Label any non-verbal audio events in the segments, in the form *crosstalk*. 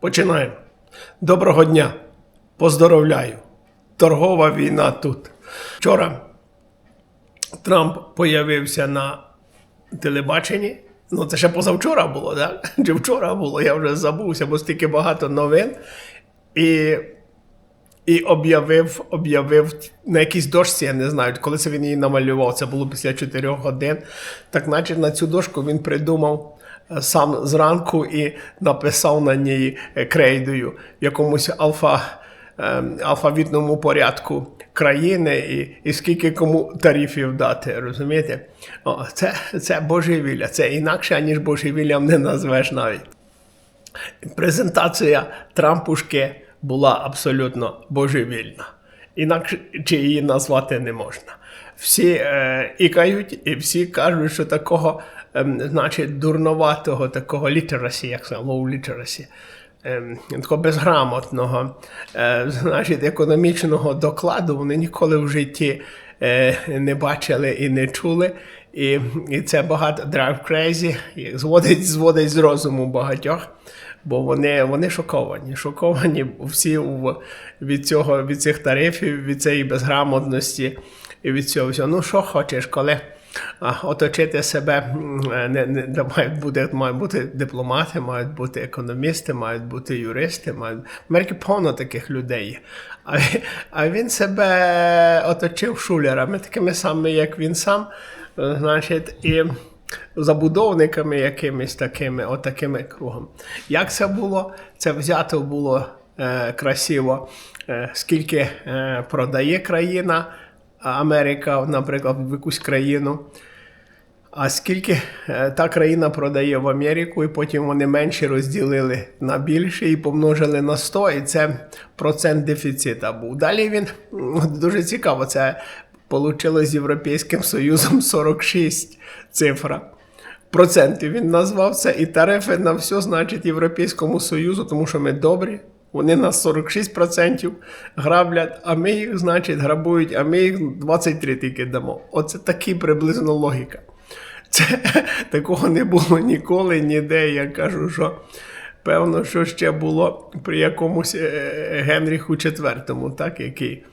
Починаємо. Доброго дня. Поздоровляю. Торгова війна тут. Вчора Трамп появився на телебаченні. Ну, це ще позавчора було, так? *laughs* Чи вчора було, я вже забувся, бо стільки багато новин. І, і об'явив, об'явив на якійсь дошці, я не знаю, коли це він її намалював, це було після 4 годин. Так, наче на цю дошку він придумав сам зранку і написав на ній е, крейдою в якомусь алфа, е, алфавітному порядку країни і, і скільки кому тарифів дати. Розумієте? О, це, це божевілля. Це інакше, ніж божевіллям не назвеш навіть. Презентація Трампушки була абсолютно божевільна. Інакше її назвати не можна. Всі е, ікають, і всі кажуть, що такого, ем, значить, дурноватого, такого literacy, як low literacy, ем, такого безграмотного, е, значить, економічного докладу вони ніколи в житті е, не бачили і не чули. І, і це багато drive crazy, зводить, зводить з розуму багатьох, бо вони, вони шоковані. Шоковані всі від, цього, від цих тарифів, від цієї безграмотності і від цього всього. Ну, що хочеш, коли оточити себе не, не, мають, бути, мають бути дипломати, мають бути економісти, мають бути юристи, мають... Америці повно таких людей. А, а він себе оточив шулерами, такими самими, як він сам, е, значить, і забудовниками якимись такими, отакими кругом. Як це було? Це взято було е, красиво, е, скільки е, продає країна, Америка, наприклад, в якусь країну. А скільки е, та країна продає в Америку, і потім вони менше розділили на більше і помножили на 100, і це процент дефіцита був. Далі він дуже цікаво, це вийшло з Європейським Союзом 46 цифра. Процентів він назвав це, і тарифи на все, значить, Європейському Союзу, тому що ми добрі. Вони нас 46% граблять, а ми їх, значить, грабують, а ми їх 23 тільки дамо. Оце такі приблизно логіка. Це *laughs* такого не було ніколи, ніде. Я кажу, що певно, що ще було при якомусь е, Генріху IV, так, який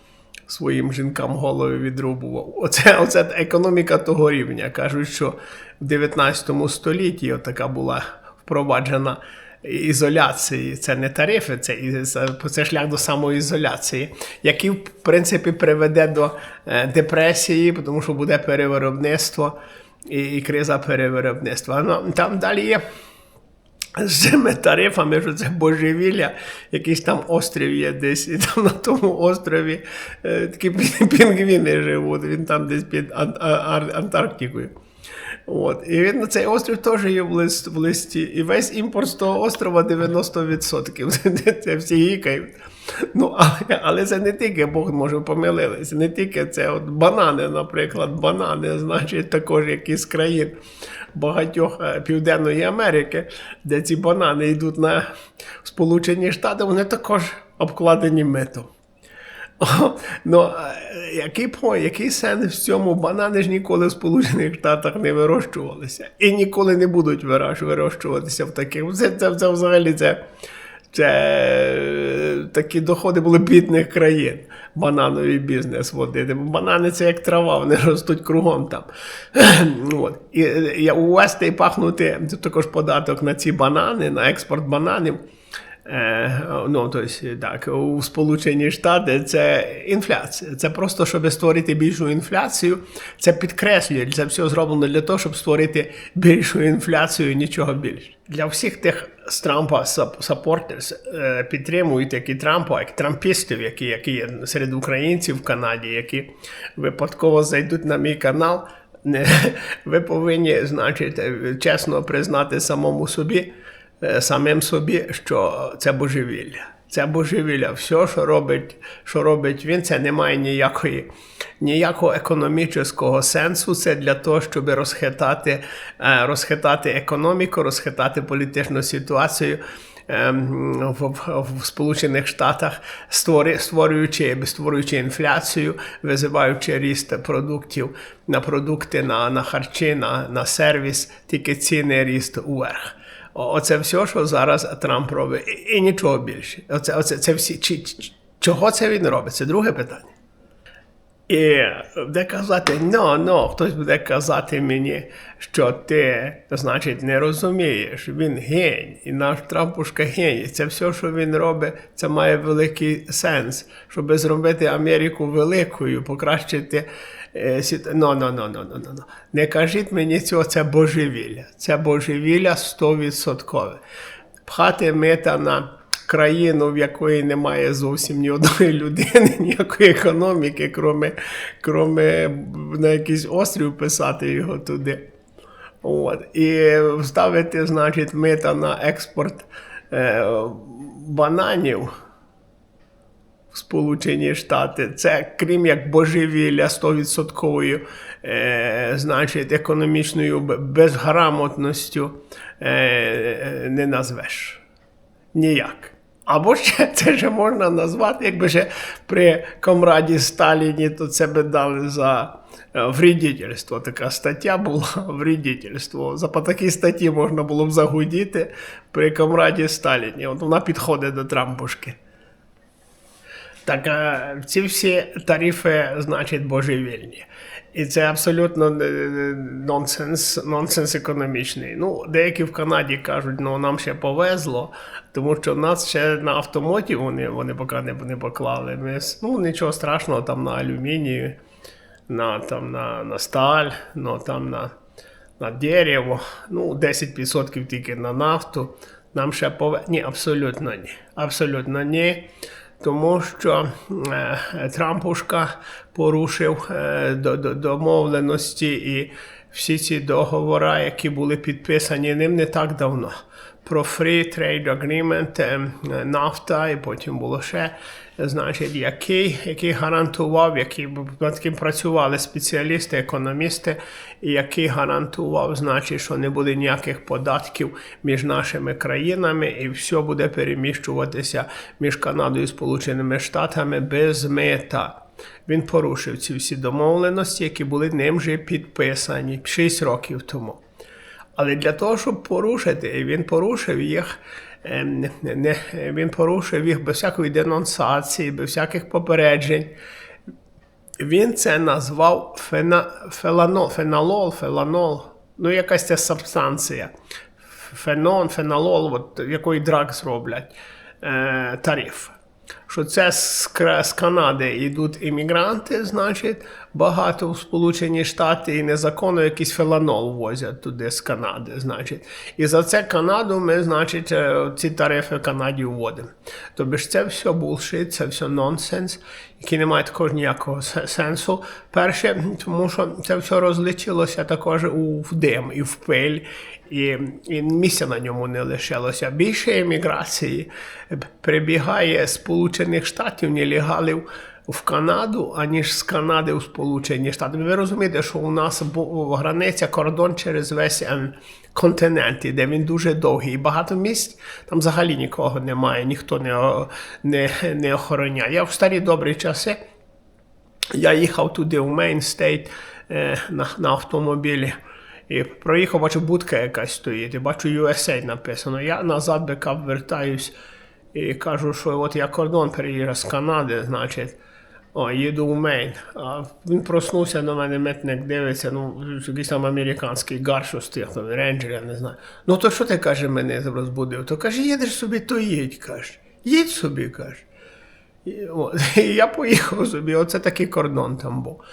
своїм жінкам голови відрубував. Оце, оце економіка того рівня. Кажуть, що в 19 столітті така була впроваджена ізоляції. Це не тарифи, це, це, шлях до самоізоляції, який, в принципі, приведе до е, депресії, тому що буде перевиробництво і, і криза перевиробництва. Ну, там далі є з цими тарифами, що це божевілля, якийсь там острів є десь, і там на тому острові е, такі пінгвіни живуть, він там десь під Ан- Ан Ар- Антарктикою. От. І він на цей острів теж є в, лист, в листі. І весь імпорт з того острова 90%. *laughs* Це всі гікають. *laughs* Ну, але, але це не тільки Бог може помилилися, не тільки це от банани, наприклад, банани, значить, також якісь країн багатьох е, Південної Америки, де ці банани йдуть на Сполучені Штати, вони також обкладені митом. *laughs* Ну, е, який, який сенс в цьому? Банани ж ніколи в Сполучених Штатах не вирощувалися. І ніколи не будуть вирощуватися в таких. Це, це, це взагалі це, це такі доходи були бідних країн. Банановий бізнес водити. Банани це як трава, вони ростуть кругом там. *clears throat* От. І, і увести і пахнути це також податок на ці банани, на експорт бананів. Е, ну, тобто, так, у Сполучені Штати це інфляція. Це просто, щоб створити більшу інфляцію. Це підкреслює, це все зроблено для того, щоб створити більшу інфляцію нічого більше. Для всіх тих з Трампа сап- саппортерс е, підтримують як і Трампа, як трампістів, які, які є серед українців в Канаді, які випадково зайдуть на мій канал. Ви повинні, значить, е, чесно признати самому собі, самим собі, що це божевілля. Це божевілля. Все, що робить, що робить він, це не має ніякої, ніякого економічного сенсу. Це для того, щоб розхитати, е, розхитати економіку, розхитати політичну ситуацію. ем, В, в, Сполучених Штатах створюючи, створюючи, створюючи інфляцію, визиваючи ріст продуктів на продукти, на, на харчі, на, на сервіс, тільки ціни ріст уверх. Оце все, що зараз Трамп робить, і, і нічого більше. Оце, оце це всі. Чи- чого це він робить? Це друге питання. І буде казати, ну, ну, хтось буде казати мені, що ти, значить, не розумієш, він гень, і наш Трампушка гень. Це все, що він робить, це має великий сенс, щоб зробити Америку великою, покращити. Ну, ну, ну, ну, ну, ну. Не кажіть мені цього, це божевілля. Це божевілля 100%. Пхати мита на країну, в якої немає зовсім ні одної *laughs* людини, ніякої економіки, кроме, кроме на якийсь острів писати його туди. От. І ставити, значить, мита на експорт е, бананів Сполучені Штати. Це крім як божевілля 100% е, значить, економічною безграмотністю е, не назвеш. Ніяк. Або ще *laughs* це ще можна назвати, якби ще при комраді Сталіні, то це би дали за е, вредительство. Така стаття була *laughs* вредительство. За по такій статті можна було б загудіти при комраді Сталіні. От вона підходить до Трампушки. Так е, ці всі тарифи, значить, божевільні. І це абсолютно е, нонсенс, нонсенс економічний. Ну, деякі в Канаді кажуть, ну нам ще повезло, тому що нас ще на автомоті вони, вони поки не, не поклали. Ми, ну, нічого страшного, там на алюмінію, на, там, на, на сталь, ну, там на, на дерево, ну, 10% тільки на нафту. Нам ще пове... Ні, абсолютно ні. Абсолютно ні. Тому що е, Трампушка порушив е, до, до, домовленості і всі ці договори, які були підписані ним не так давно. Про Free Trade Agreement, е, нафта, і потім було ще, значить, який, який гарантував, який над ким працювали спеціалісти, економісти, і який гарантував, значить, що не буде ніяких податків між нашими країнами, і все буде переміщуватися між Канадою і Сполученими Штатами без мита. Він порушив ці всі домовленості, які були ним же підписані 6 років тому. Але для того, щоб порушити, він порушив їх, ем, він порушив їх без всякої денонсації, без всяких попереджень. Він це назвав фена, феланол, феналол, феланол, ну якась ця субстанція. Фенон, феналол, от, якої драгс роблять е, тариф. Що це з, Канади йдуть іммігранти, значить, багато в Сполучені Штати і незаконно якийсь феланол возять туди з Канади, значить. І за це Канаду ми, значить, е, ці тарифи Канаді вводимо. Тобто це все булшит, це все нонсенс, який не має також ніякого сенсу. Перше, тому що це все розлетілося також у в дим і в пиль, і, і місця на ньому не лишилося. Більше еміграції прибігає з Сполучених Штатів нелегалів в Канаду, аніж з Канади в Сполучені Штати. Ви розумієте, що у нас границя, кордон через весь ем, континент, іде він дуже довгий. І багато місць там взагалі нікого немає, ніхто не, не, не охороняє. Я в старі добрі часи. Я їхав туди в Мейн Стейт е, на, на автомобілі. І проїхав, бачу, будка якась стоїть, і бачу USA написано. Я назад бекап вертаюсь і кажу, що от я кордон переїжджав з Канади, значить. О, їду в Мейн. А він проснувся на мене, метник дивиться, ну, якийсь там американський гар, що стоїть, там, рейнджер, я не знаю. Ну то що ти каже, мене розбудив? То каже, їдеш собі, то їдь, каже. Їдь собі, каже. І, от, *laughs* і я поїхав собі, оце такий кордон там був.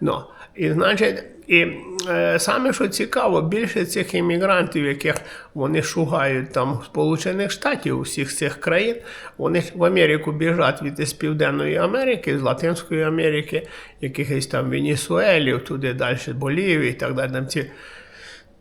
Ну, і значить, і е, саме що цікаво, більше цих іммігрантів, яких вони шугають там Сполучених Штатів, усіх цих країн, вони в Америку біжать від із Південної Америки, з Латинської Америки, якихось там Венесуелів, туди далі, Болівії і так далі. Там ці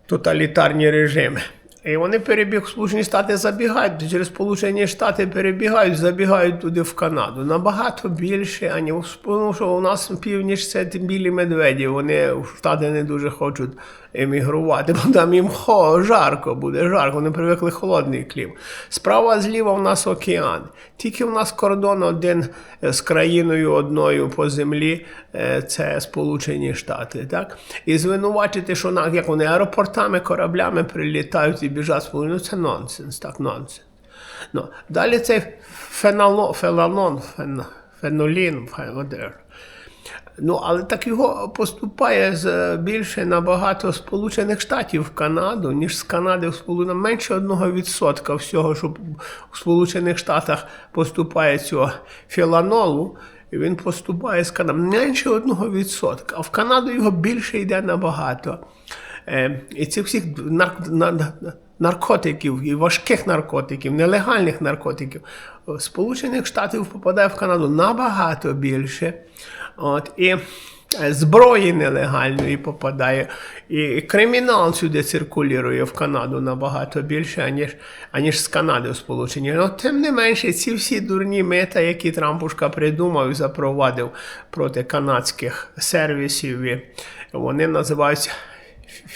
тоталітарні режими. І вони перебіг в Сполучені Штати забігають, через Сполучені Штати перебігають, забігають туди в Канаду. Набагато більше, ані в ну, що у нас північ це білі медведі. Вони в Штати не дуже хочуть емігрувати, бо там їм хо, жарко буде, жарко, вони привикли холодний клім. Справа зліва в нас океан. Тільки в нас кордон один е, з країною одною по землі, е, це Сполучені Штати. Так? І звинувачити, що на- як вони аеропортами, кораблями прилітають і біжать Сполучені, це нонсенс, так, нонсенс. Ну, далі цей фенало, феланон, фен, фенолін, фен- whatever. Ну, але так його поступає з більше набагато Сполучених Штатів в Канаду, ніж з Канади в Сполучених менше 1% всього, що в Сполучених Штатах поступає цього філанолу. І він поступає з Канади менше 1%, а в Канаду його більше йде набагато. Е, і цих всіх нар- на- наркотиків, і важких наркотиків, нелегальних наркотиків з Сполучених Штатів попадає в Канаду набагато більше. От, і е, зброї нелегальної попадає, і кримінал сюди циркулює в Канаду набагато більше, аніж, аніж з Канади в Сполучені. Ну, тим не менше, ці всі дурні мета, які Трампушка придумав і запровадив проти канадських сервісів, вони називаються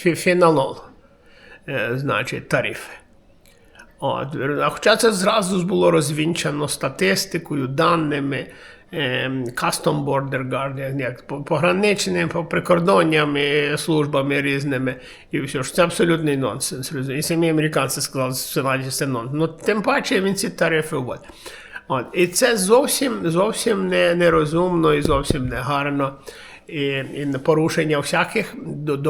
фі- е, значить, тарифи. От, хоча це зразу було розвінчано статистикою, даними, Custom Border Guard, як по- пограничними, по прикордонням і службами різними. І все ж це абсолютний нонсенс. І самі американці сказали, що це нонсенс. Ну, тим паче він ці тарифи вводить. От. І це зовсім, зовсім не, нерозумно і зовсім не гарно. І, і порушення всяких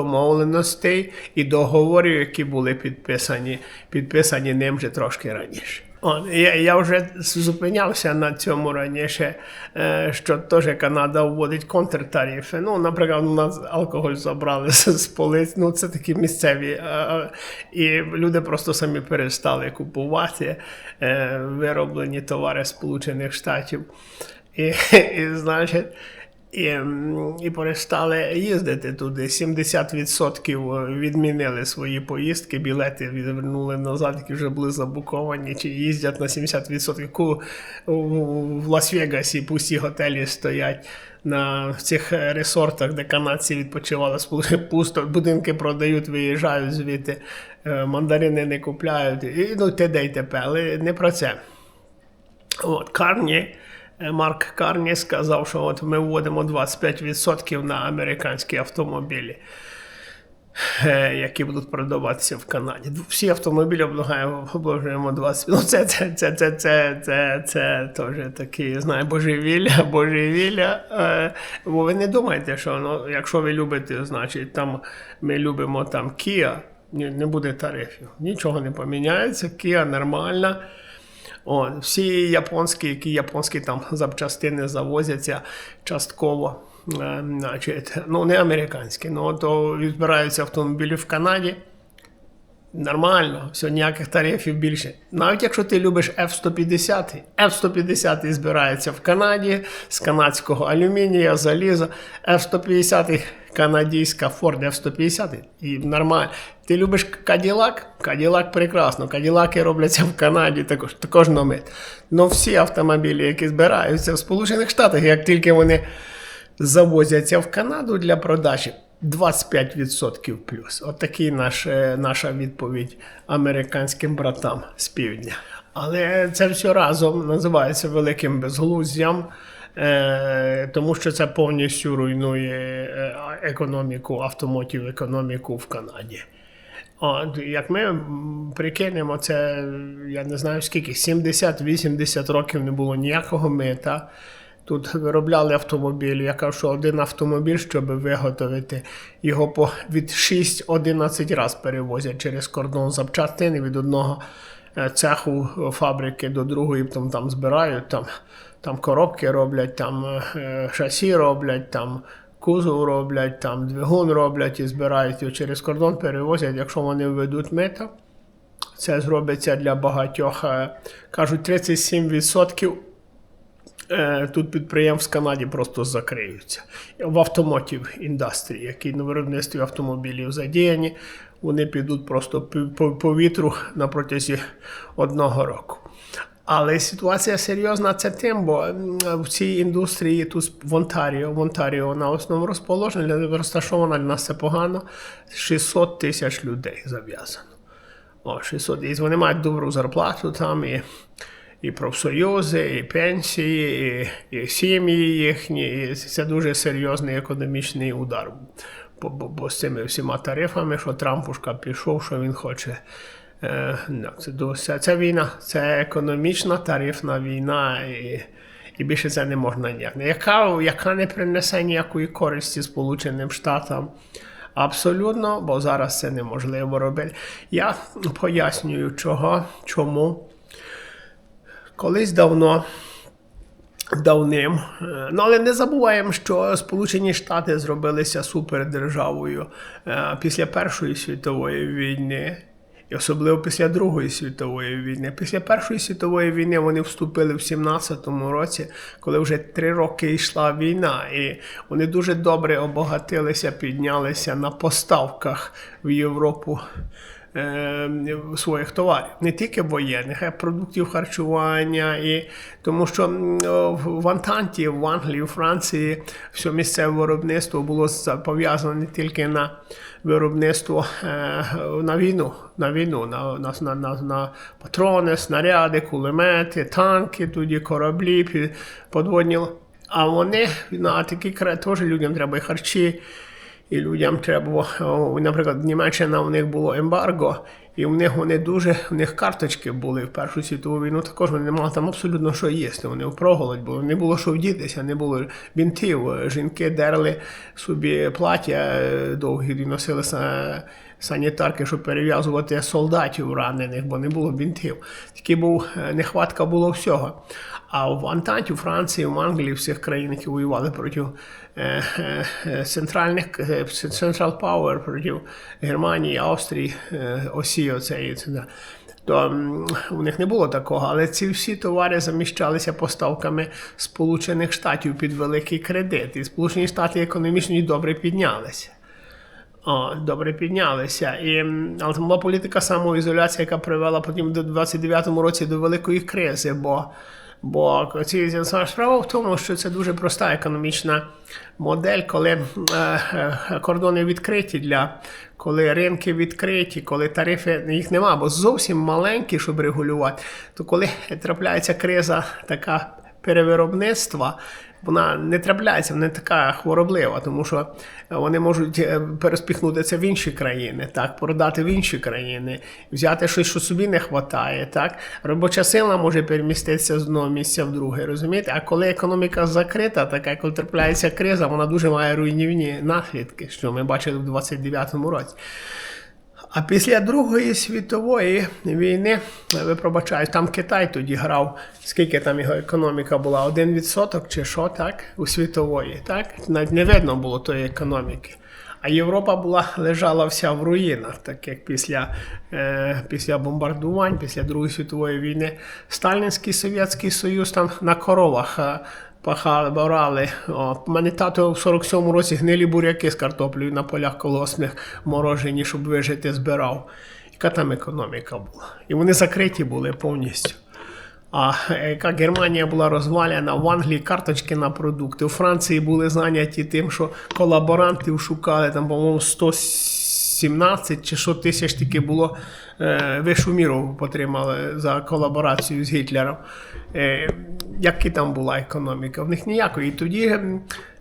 домовленостей і договорів, які були підписані, підписані ним вже трошки раніше. От, я, я вже зупинявся на цьому раніше, е, що теж Канада вводить контртарифи. Ну, наприклад, у нас алкоголь забрали з, полиць, ну це такі місцеві. е, е, і люди просто самі перестали купувати вироблені товари Сполучених Штатів. І, *laughs* і значить. І, і перестали їздити туди. 70% відмінили свої поїздки, білети відвернули назад, які вже були забуковані, чи їздять на 70%. У- В Лас-Вегасі пусті готелі стоять на цих ресортах, де канадці відпочивали, *laughs* пусто, будинки продають, виїжджають звідти, е, мандарини не купляють. І, ну, т.д. і т.п. Але не про це. От, Карні, Марк Карні сказав, що от ми вводимо 25% на американські автомобілі, е, які будуть продаватися в Канаді. Всі автомобілі обложуємо 20%. Ну, це, це, це, це, це, це, це теж такі, знаю, божевілля, божевілля. Е, бо ви не думайте, що ну, якщо ви любите, значить там ми любимо там Kia, не буде тарифів. Нічого не поміняється, Kia нормальна. О, всі японські, які японські там *laughs* запчастини завозяться частково. е, Значить, ну не американські, ну то відбираються автомобілі в Канаді. Нормально, все, ніяких тарифів більше. Навіть якщо ти любиш F-150, F-150 збирається в Канаді з канадського алюмінія, заліза, F-150 канадійська Ford F-150 і нормально. Ти любиш Cadillac? Cadillac прекрасно. Каділаки робляться в Канаді також, також номит. Но всі автомобілі, які збираються в Сполучених Штатах, як тільки вони завозяться в Канаду для продажі. 25% плюс. Отакий наш, е, наша відповідь американським братам з півдня. Але це все разом називається великим безглуздям, тому що це повністю руйнує е, економіку, автомотів економіку в Канаді. От, як ми прикинемо, це я не знаю скільки, 70-80 років не було ніякого мита. Тут виробляли автомобілі. Я кажу, що один автомобіль, щоб виготовити, його по від 6-11 раз перевозять через кордон запчастини від одного е, цеху е, фабрики до другої, там, там збирають, там, там коробки роблять, там е, шасі роблять, там кузов роблять, там двигун роблять і збирають його через кордон, перевозять, якщо вони введуть мито. Це зробиться для багатьох. е, Кажуть, 37% е, тут підприємств в Канаді просто закриються. В автомотів індустрії, які на виробництві автомобілів задіяні, вони підуть просто по вітру на протязі одного року. Але ситуація серйозна це тим, бо в цій індустрії тут в Онтаріо, в Онтаріо вона основному розположена, розташована для нас це погано. 600 тисяч людей зав'язано. О, 600. І вони мають добру зарплату там, і, і профсоюзи, і пенсії, і, і сім'ї їхні. І це дуже серйозний економічний удар. Бо, бо, бо з цими всіма тарифами, що Трампушка пішов, що він хоче. Е, це, це, це війна, це економічна тарифна війна. І, і більше це не можна ніяк. Яка, яка не принесе ніякої користі Сполученим Штатам. Абсолютно, бо зараз це неможливо робити. Я пояснюю, чого, чому. Колись давно, давним. е, Ну, але не забуваємо, що Сполучені Штати зробилися супердержавою е, після Першої світової війни. Особливо після Другої світової війни. Після Першої світової війни вони вступили в 17-му році, коли вже три роки йшла війна, і вони дуже добре обогатилися, піднялися на поставках в Європу своїх товарів, не тільки воєнних, а й продуктів харчування. І, тому що в Антанті, в Англії, в Франції все місцеве виробництво було пов'язане не тільки на виробництво е, на війну, на війну, на, на, на, на, на патрони, снаряди, кулемети, танки, тоді кораблі, подводні. А вони на такі теж людям треба і харчі, і людям треба, о, наприклад, Німеччина у них було ембарго, і в них вони дуже, в них карточки були в Першу світову війну. Також вони не мали там абсолютно що їсти. Вони в проголодь були, не було що вдітися, не було бінтів. Жінки дерли собі плаття е, довгі і носили са- санітарки, щоб перев'язувати солдатів ранених, бо не було бінтів. Такий був е, нехватка було всього. А в Антанті, у Франції, в Англії, всіх країн, які воювали проти е, е, центральних Central Power, проти Германії, Австрії, осі оцеї. це. То у них не було такого, але ці всі товари заміщалися поставками Сполучених Штатів під великий кредит. І Сполучені Штати економічно добре піднялися. О, добре піднялися. І, але там була політика самоізоляції, яка привела потім до 29-му році до великої кризи. Бо, бо ці, справа в тому, що це дуже проста економічна модель, коли е, е, кордони відкриті для коли ринки відкриті, коли тарифи їх нема, бо зовсім маленькі, щоб регулювати, то коли трапляється криза така перевиробництва, вона не трапляється, вона не така хвороблива, тому що вони можуть е, переспіхнути це в інші країни, так, продати в інші країни, взяти щось, що собі не вистачає. Так. Робоча сила може переміститися з одного місця в друге, розумієте? А коли економіка закрита, така коли трапляється криза, вона дуже має руйнівні наслідки, що ми бачили в 29-му році. А після Другої світової війни, ви пробачаєте, там Китай тоді грав, скільки там його економіка була? Один відсоток чи що, так? У світової, так? Навіть не видно було тої економіки. А Європа була лежала вся в руїнах, так як після, е, після бомбардувань, після Другої світової війни. Сталінський Совєтський Союз там на коровах е, пахали, борали. О, мене тато в 47-му році гнилі буряки з картоплею на полях колосних морожені, щоб вижити, збирав. Яка там економіка була? І вони закриті були повністю. А яка Германія була розвалена, в Англії карточки на продукти. У Франції були зайняті тим, що колаборантів шукали, там, по-моєму, 117 чи що тисяч тільки було е, вищу міру потримали за колаборацію з Гітлером. Як Яка там була економіка? В них ніякої. І тоді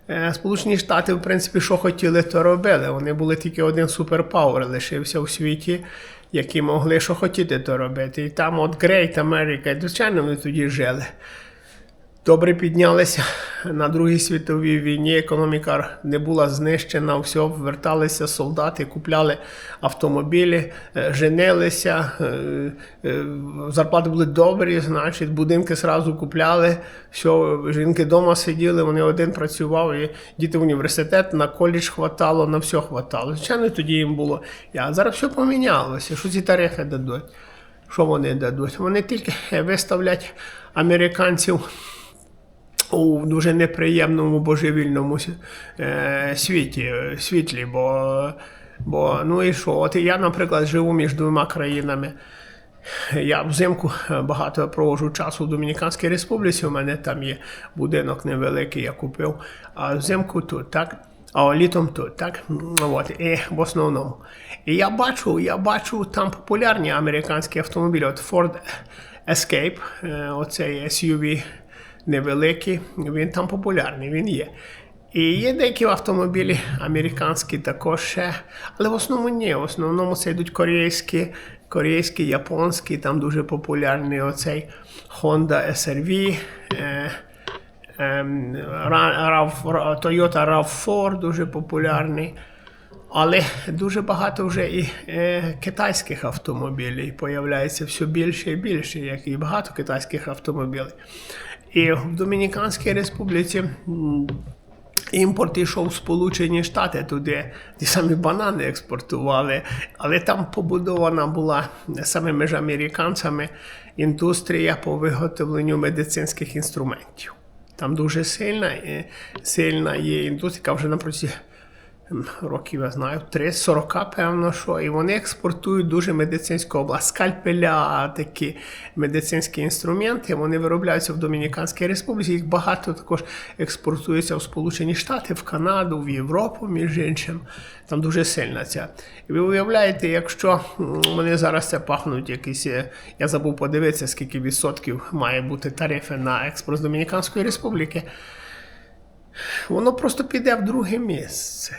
е, Сполучені Штати, в принципі, що хотіли, то робили. Вони були тільки один суперпауер лишився у світі, які могли що хотіти, то робити. І там от Great America, і, звичайно, вони тоді жили. Добре піднялися на Другій світовій війні. Економіка не була знищена, все, верталися солдати, купляли автомобілі, е, женилися, е, е, зарплати були добрі, значить, будинки зразу купляли. Все, жінки вдома сиділи, вони один працював, і діти в університет, на коледж хватало, на все хватало. Звичайно, тоді їм було. А зараз все помінялося. Що ці тарифи дадуть? Що вони дадуть? Вони тільки виставлять американців у дуже неприємному божевільному е, світі, е, світлі, бо, бо ну і що? От я, наприклад, живу між двома країнами. Я взимку багато проводжу часу в Домініканській Республіці. У мене там є будинок невеликий, я купив. А взимку тут, так? А літом тут, так? От, і в основному. І я бачу, я бачу там популярні американські автомобілі. От Ford Escape, е, оцей SUV невеликий, він там популярний, він є. І є деякі автомобілі американські також ще, але в основному ні. В основному це йдуть корейські, корейські, японські, там дуже популярний оцей Honda SRV, е, RAV, Toyota RAV4 дуже популярний. Але дуже багато вже і е, китайських автомобілів появляється все більше і більше, як і багато китайських автомобілів. І в Домініканській Республіці імпорт йшов Сполучені Штати, туди ті самі банани експортували, але там побудована була самими ж американцями індустрія по виготовленню медицинських інструментів. Там дуже сильна, е, сильна є індустрія, яка вже на протязі м, років, я знаю, 3-40, певно, що. І вони експортують дуже медицинську область. Скальпеля, такі медицинські інструменти, вони виробляються в Домініканській Республіці. Їх багато також експортується в Сполучені Штати, в Канаду, в Європу, між іншим. Там дуже сильна ця. І ви уявляєте, якщо вони зараз це пахнуть якісь. е, Я забув подивитися, скільки відсотків має бути тарифи на експорт з Домініканської Республіки воно просто піде в друге місце.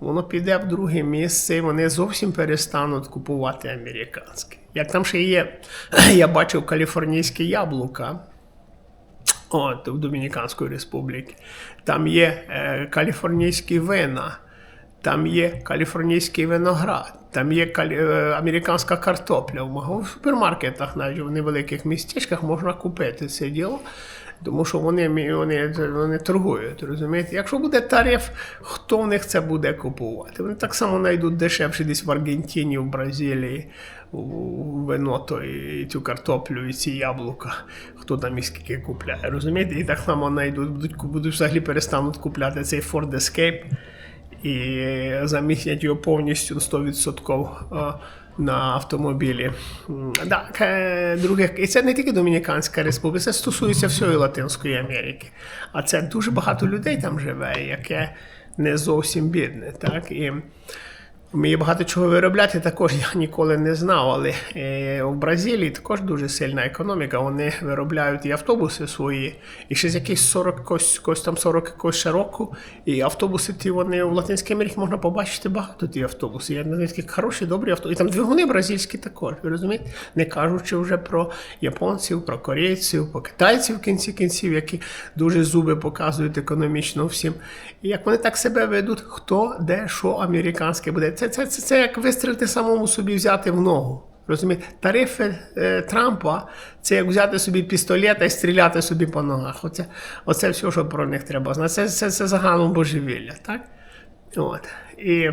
Воно піде в друге місце, і вони зовсім перестануть купувати американське. Як там ще є, *clears throat* я бачив каліфорнійське яблука. От, в Домініканської Республіки. Там є е, каліфорнійські вина, там є каліфорнійський виноград, там є е, американська картопля. В супермаркетах, навіть в невеликих містечках можна купити це діло. Тому що вони, вони, вони торгують, розумієте? Якщо буде тариф, хто в них це буде купувати? Вони так само знайдуть дешевше десь в Аргентині, в Бразилії, вино то і цю картоплю, і ці яблука. Хто там і скільки купляє, розумієте? І так само знайдуть, будуть, будуть взагалі перестануть купляти цей Ford Escape і замістять його повністю на 100% е, на автомобілі. Так, е, друге, і це не тільки Домініканська Республіка, це стосується всієї Латинської Америки. А це дуже багато людей там живе, яке не зовсім бідне. Так? І Вміє багато чого виробляти, також я ніколи не знав, але е, в Бразилії також дуже сильна економіка. Вони виробляють і автобуси свої, і ще з якихось 40 кось, кось там 40 якогось ще року. І автобуси ті вони в Латинській Америці можна побачити багато ті автобуси. Я не такі хороші, добрі автобуси. І там двигуни бразильські також, ви розумієте? Не кажучи вже про японців, про корейців, про китайців в кінці кінців, які дуже зуби показують економічно всім. І як вони так себе ведуть, хто де що американське буде. Це, це, це, це як вистрілити самому собі взяти в ногу. Розумієте? Тарифи е, Трампа це як взяти собі пістолета і стріляти собі по ногах. Оце, оце все, що про них треба знати. Це, це, це загалом божевілля, так? От. І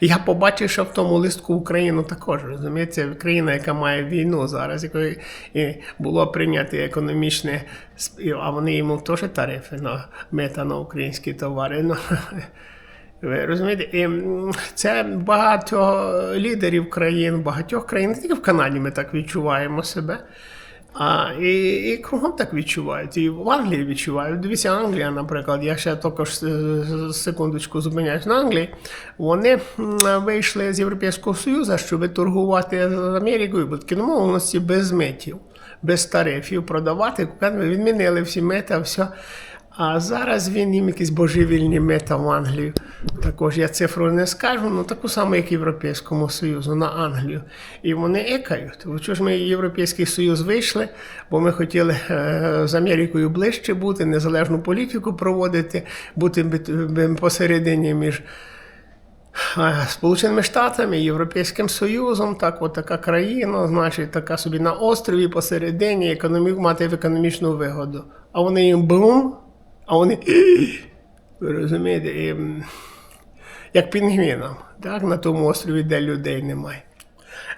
я побачив, що в тому листку Україну також розумієте, країна, яка має війну зараз, якої і було прийнято економічне, а вони йому теж тарифи на мета на українські товари. Ну, *laughs* ви розумієте, і це багато лідерів країн, багатьох країн, не тільки в Канаді ми так відчуваємо себе. А, і, і кругом так відчувають. І в Англії відчувають. Дивіться, Англія, наприклад, я ще також е, секундочку зупиняюсь на Англії. Вони вийшли з Європейського Союзу, щоб торгувати з Америкою, бо такі домовленості без митів, без тарифів продавати. Відмінили всі мита, все. А зараз він їм якісь божевільні мета в Англію. Також я цифру не скажу, ну таку саму, як Європейському Союзу на Англію. І вони екають. Чого ж ми Європейський Союз вийшли, бо ми хотіли е, з Америкою ближче бути, незалежну політику проводити, бути посередині між. е, Сполученими Штатами, Європейським Союзом, так, от така країна, значить, така собі на острові посередині економік, мати в економічну вигоду. А вони їм бум, а вони. *gasps* Ви розумієте, як пінгвінам, так, на тому острові, де людей немає.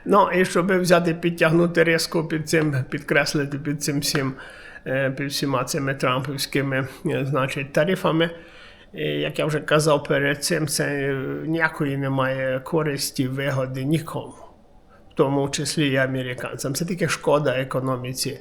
Ну, і щоб взяти, підтягнути різко під цим, підкреслити під цим всім, е, під всіма цими трампівськими е, значить, тарифами. І, як я вже казав перед цим, це е, ніякої немає користі, вигоди нікому. в тому числі і американцям. Це тільки шкода економіці.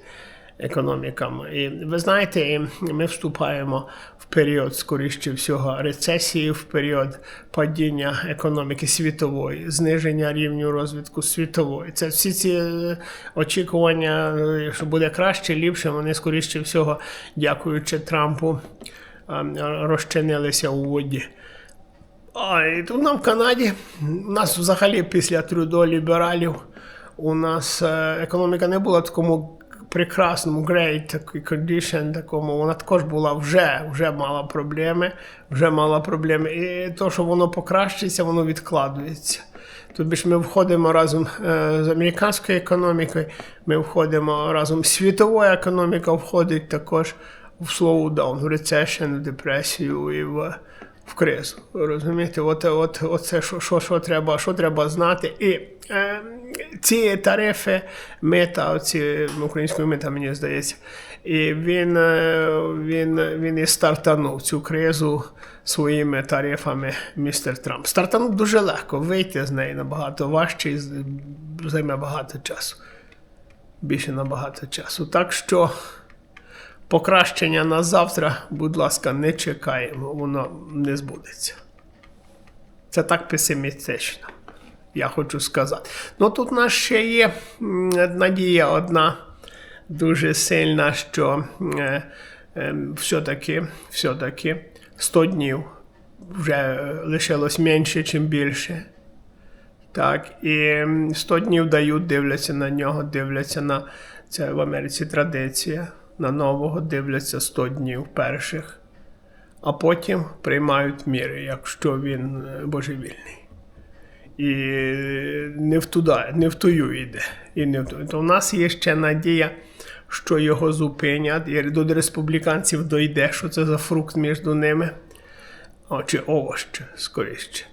Економікам. І ви знаєте, ми вступаємо в період, скоріше всього, рецесії, в період падіння економіки світової, зниження рівню розвитку світової. Це всі ці е, очікування, е, що буде краще, ліпше, вони скоріше всього, дякуючи Трампу, е, розчинилися у воді. А і тут нам в Канаді у нас взагалі після Трюдо лібералів у нас економіка не була такому прекрасному great condition, такому вона також була вже, вже мала проблеми, вже мала проблеми. І то, що воно покращиться, воно відкладується. Тобі ж ми входимо разом е, з американською економікою, ми входимо разом з світовою економікою, входить також в slowdown, в recession, в депресію і в в кризу. Розумієте, от, от, оце що, що, що, треба, що треба знати. І е, ці тарифи, мета, оці українською мета, мені здається, і він, е, він, він і стартанув цю кризу своїми тарифами містер Трамп. Стартанув дуже легко, вийти з неї набагато важче і займе багато часу. Більше набагато часу. Так що. Покращення на завтра, будь ласка, не чекаємо, воно не збудеться. Це так песимістично, я хочу сказати. Ну тут у нас ще є надія одна дуже сильна, що е, е, все-таки, все-таки 100 днів вже лишилось менше, чим більше. Так, і 100 днів дають, дивляться на нього, дивляться на це в Америці традиція. На нового дивляться 100 днів перших, а потім приймають міри, якщо він е, божевільний. І не в туда, не в тую йде. І не в ту. То у нас є ще надія, що його зупинять, і до республіканців дойде, що це за фрукт між ними. О, чи овощ, скоріше.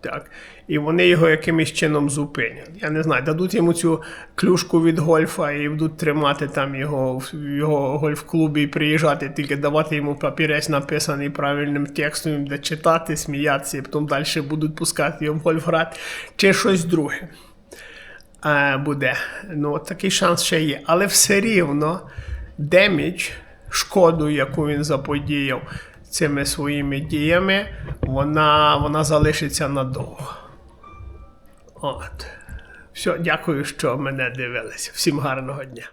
Так. І вони його якимось чином зупинять. Я не знаю, дадуть йому цю клюшку від гольфа і будуть тримати там його в його гольф-клубі і приїжджати, тільки давати йому папірець, написаний правильним текстом, буде читати, сміятися, і потім далі будуть пускати його в гольф грати, чи щось друге е, буде. Ну, такий шанс ще є. Але все рівно демідж, шкоду, яку він заподіяв цими своїми діями, вона, вона залишиться надовго. От. Все, дякую, що мене дивилися. Всім гарного дня.